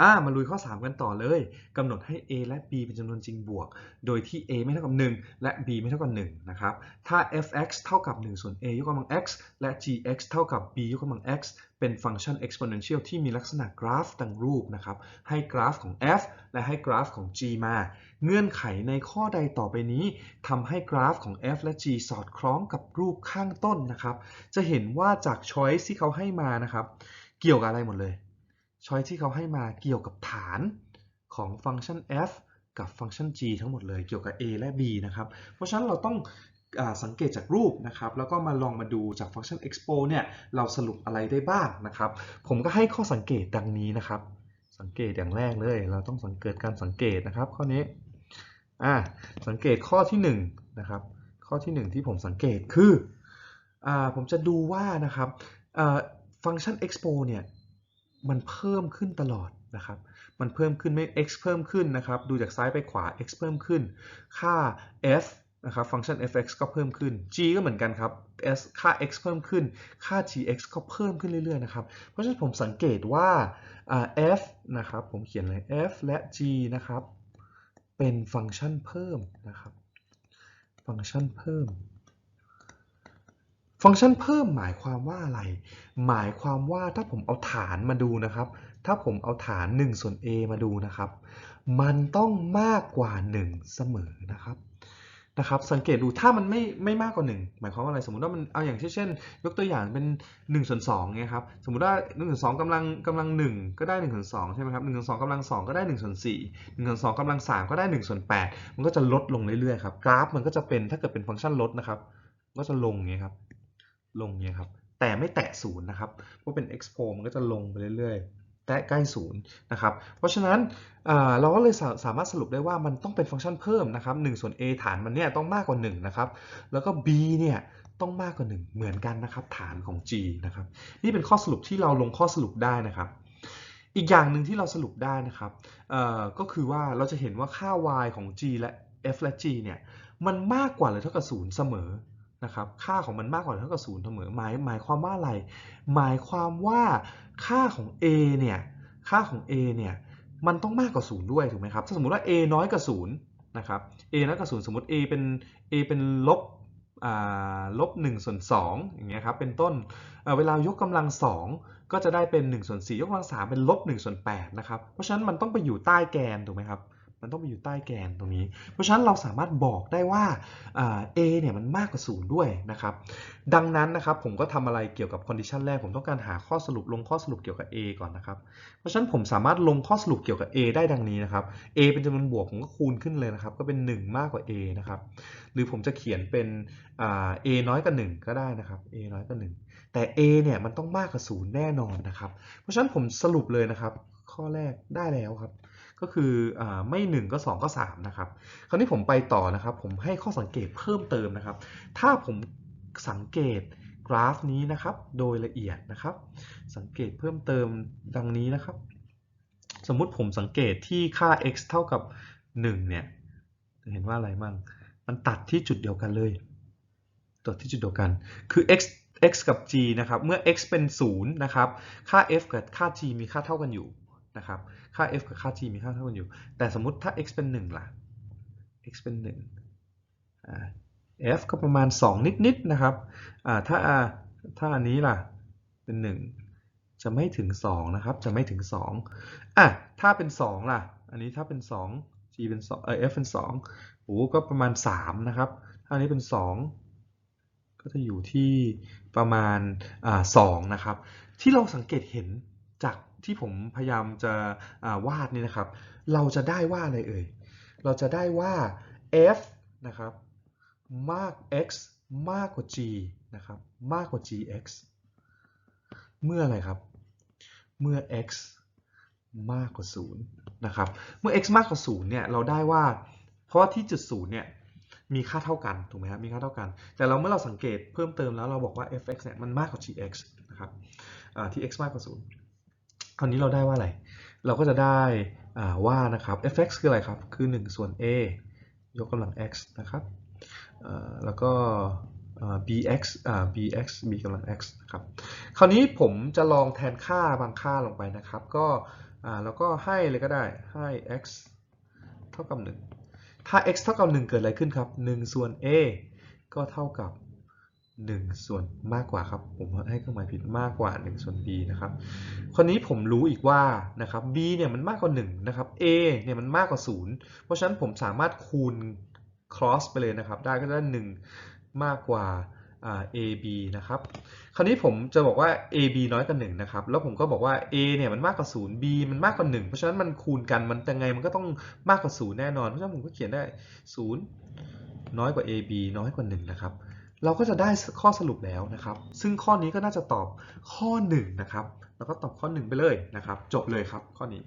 อ่ามาลุยข้อ 3 กันต่อเลยกำหนดให้ a และ b เป็นจำนวนจริงบวก โดยที่ a ไม่เท่ากับ 1 และ b ไม่เท่ากับ1นะครับถ้า f(x) เท่ากับ 1 ส่วน a ยกกำลัง x และ g(x) เท่ากับ b ยกกำลัง x เป็นฟังก์ชัน exponential ที่มีลักษณะกราฟดังรูปนะครับให้กราฟของ f และให้กราฟของ g มา เงื่อนไขในข้อใดต่อไปนี้ทำให้กราฟของ f และ g สอดคล้องกับรูปข้างต้นนะครับจะเห็นว่าจาก choice ที่เขาให้มานะครับเกี่ยวกับอะไรหมดเลย ช้อยที่เขาให้มาเกี่ยวกับฐานของฟังก์ชัน f กับฟังก์ชัน g ทั้งหมดเลยเกี่ยวกับ a และ b นะครับ เพราะฉะนั้นเราต้องอสังเกตจากรูปนะครับ แล้วก็มาลองมาดูจากฟังก์ชัน expo เนี่ยเราสรุปอะไรได้บ้างนะครับ ผมก็ให้ข้อสังเกตดังนี้นะครับ สังเกตอย่างแรกเลย เราต้องสังเกตการสังเกตนะครับ ข้อนี้อ่าสังเกตข้อที่1นนะครับข้อที่ 1 ที่ผมสังเกตคืออ่าผมจะดูว่านะครับฟังก์ชัน expo เนี่ย มันเพิ่มขึ้นตลอดนะครับ มันเพิ่มขึ้นไม่ x เพิ่มขึ้นนะครับ ดูจากซ้ายไปขวา x เพิ่มขึ้น ค่า f นะครับฟังก์ชัน f(x) ก็เพิ่มขึ้น g ก็เหมือนกันครับ s ค่า x เพิ่มขึ้น ค่า gx ก็เพิ่มขึ้นเรื่อยๆนะครับ เพราะฉะนั้นผมสังเกตว่า f นะครับ ผมเขียนเลย f และ g นะครับ เป็นฟังก์ชันเพิ่มนะครับ ฟังก์ชันเพิ่ม ฟังก์ชันเพิ่มหมายความว่าอะไร หมายความว่าถ้าผมเอาฐานมาดูนะครับ ถ้าผมเอาฐาน1ส่วน a มาดูนะครับ มันต้องมากกว่า 1 เสมอนะครับนะครับ สังเกตดูถ้ามันไม่ไม่มากกว่า 1 หมายความว่าอะไร สมมติว่ามันเอาอย่างเช่น ยกตัวอย่างเป็น1ส่วน2เนี่ยครับสมมติว่า1ส่วน2กำลังกำลัง 1 ก็ได้1ส่วน2ใช่ไหมครับ1ส่วน2กำลัง 2 ก็ได้1ส่วน4 1ส่วน2กำลัง 3 ก็ได้1ส่วน8มันก็จะลดลงเรื่อยๆครับกราฟมันก็จะเป็นถ้าเกิดเป็นฟังก์ชันลดนะครับ ก็จะลงอย่างนี้ครับ ลงเนี่ยครับแต่ไม่แตะศูนย์นะครับเพราะเป็น expo มันก็จะลงไปเรื่อยๆ แตะใกล้ศูนย์นะครับเพราะฉะนั้นเราก็เลยสาสามารถสรุปได้ว่ามันต้องเป็นฟังก์ชันเพิ่มนะครับ1ส่วน a ฐานมันเนี่ยต้องมากกว่า1นะครับแล้วก็ b เนี่ยต้องมากกว่า 1 เหมือนกันนะครับฐานของ g นะครับนี่เป็นข้อสรุปที่เราลงข้อสรุปได้นะครับ อีกอย่างหนึ่งที่เราสรุปได้นะครับก็คือว่าเราจะเห็นว่าค่า y ของ g และ f และ g เนี่ยมันมากกว่าหรือเท่ากับ0เสมอ นะครับค่าของมันมากกว่าเท่ากับศูนย์เสมอหมายหมายความว่าอะไร หมายความว่าค่าของ a เนี่ยค่าของ a เนี่ยมันต้องมากกว่าศูนย์ด้วยถูกไหมครับถ้าสมมติว่า a น้อยกว่าศูนย์นะครับ a น้อยกว่าศูนย์สมมติ a เป็น a เป็นลบลบ1ส่วน2อย่างเงี้ยครับเป็นต้นเวลายกกำลัง 2 ก็จะได้เป็น1ส่วน4ยกกำลัง 3 เป็นลบ1ส่วน8นะครับเพราะฉะนั้นมันต้องไปอยู่ใต้แกนถูกไหมครับ มันต้องไปอยู่ใต้แกนตรงนี้ เพราะฉะนั้นเราสามารถบอกได้ว่า a เนี่ยมันมากกว่าศูนย์ด้วยนะครับ ดังนั้นนะครับผมก็ทำอะไรเกี่ยวกับคอนดิชันแรก ผมต้องการหาข้อสรุปลงข้อสรุปเกี่ยวกับ a ก่อนนะครับ เพราะฉะนั้นผมสามารถลงข้อสรุปเกี่ยวกับ a ได้ดังนี้นะครับ a เป็นจำนวนบวกผมก็คูณขึ้นเลยนะครับ ก็เป็น 1 มากกว่า a นะครับ หรือผมจะเขียนเป็น a น้อยกว่า1ก็ได้นะครับ a น้อยกว่า1แต่ a เนี่ยมันต้องมากกว่า0แน่นอนนะครับ เพราะฉะนั้นผมสรุปเลยนะครับ ข้อแรกได้แล้วครับ ก็คืออไม่ 1 ก็ 2 ก็ 3 นะครับ คราวนี้ผมไปต่อนะครับ ผมให้ข้อสังเกตเพิ่มเติมนะครับ ถ้าผมสังเกตกราฟนี้นะครับโดยละเอียดนะครับ สังเกตเพิ่มเติมดังนี้นะครับ สมมุติผมสังเกตที่ค่า x เท่ากับ 1 เนี่ยเห็นว่าอะไรมั่งมันตัดที่จุดเดียวกันเลยตัดที่จุดเดียวกันคือ x x กับ g นะครับ เมื่อ x เป็น 0 นะครับ ค่า f กับค่า g มีค่าเท่ากันอยู่ นะครับ ค่า f กับค่า g มีค่าเท่ากันอยู่ แต่สมมติถ้า x เป็น 1 ล่ะ x เป็น1อ่า f ก็ประมาณ 2 นิดๆนะครับอ่าถ้าถ้าอันนี้ล่ะ เป็น 1 จะไม่ถึง 2 นะครับ จะไม่ถึง 2อะถ้าเป็น 2 ล่ะ อันนี้ถ้าเป็น 2 g เป็น2เออ f เป็น2โอ้ก็ประมาณ 3 นะครับ ถ้าอันนี้เป็น 2 ก็จะอยู่ที่ประมาณอ่า2นะครับ ที่เราสังเกตเห็นจาก ที่ผมพยายามจะวาดนี่นะครับ เราจะได้ว่าอะไรเอ่ย เราจะได้ว่า f นะครับมาก x มากกว่า g นะครับมากกว่า gx เมื่ออะไรครับ เมื่อ x มากกว่า0นะครับ เมื่อ x มากกว่า0เนี่ย เราได้ว่า เพราะว่าที่จุด0เนี่ย มีค่าเท่ากัน ถูกไหมครับ มีค่าเท่ากัน แต่เราเมื่อเราสังเกตเพิ่มเติมแล้วเราบอกว่า f(x) เนี่ย มันมากกว่า gx นะครับที่ x มากกว่า0 คราวนี้เราได้ว่าอะไร เราก็จะได้ว่านะครับ f(x) คืออะไรครับ คือ 1 ส่วน a ยกกำลัง x นะครับ แล้วก็ bx bx b กำลัง x นะครับ คราวนี้ผมจะลองแทนค่าบางค่าลงไปนะครับ ก็แล้วก็ให้เลยก็ได้ให้ x เท่ากับ 1 ถ้า x เท่ากับ 1 เกิดอะไรขึ้นครับ 1 ส่วน a ก็เท่ากับ 1 ส่วนมากกว่าครับ ผมให้เครื่องหมายผิดมากกว่า 1 ส่วน b นะครับคราวนี้ผมรู้อีกว่านะครับ b เนี่ยมันมากกว่า1นะครับ a เนี่ยมันมากกว่า 0 เพราะฉะนั้นผมสามารถคูณ cross ไปเลยนะครับ ได้ก็ได้ 1 มากกว่า ab นะครับ คราวนี้ผมจะบอกว่า ab น้อยกว่า1นะครับ แล้วผมก็บอกว่า a เนี่ยมันมากกว่า 0 b มันมากกว่า 1 เพราะฉะนั้นมันคูณกัน มันยังไงมันก็ต้องมากกว่า 0 แน่นอน เพราะฉะนั้นผมก็เขียนได้ 0 น้อยกว่า ab น้อยกว่า 1 นะครับ เราก็จะได้ข้อสรุปแล้วนะครับ ซึ่งข้อนี้ก็น่าจะตอบข้อ1นะครับ แล้วก็ตอบข้อ 1 ไปเลยนะครับ จบเลยครับข้อนี้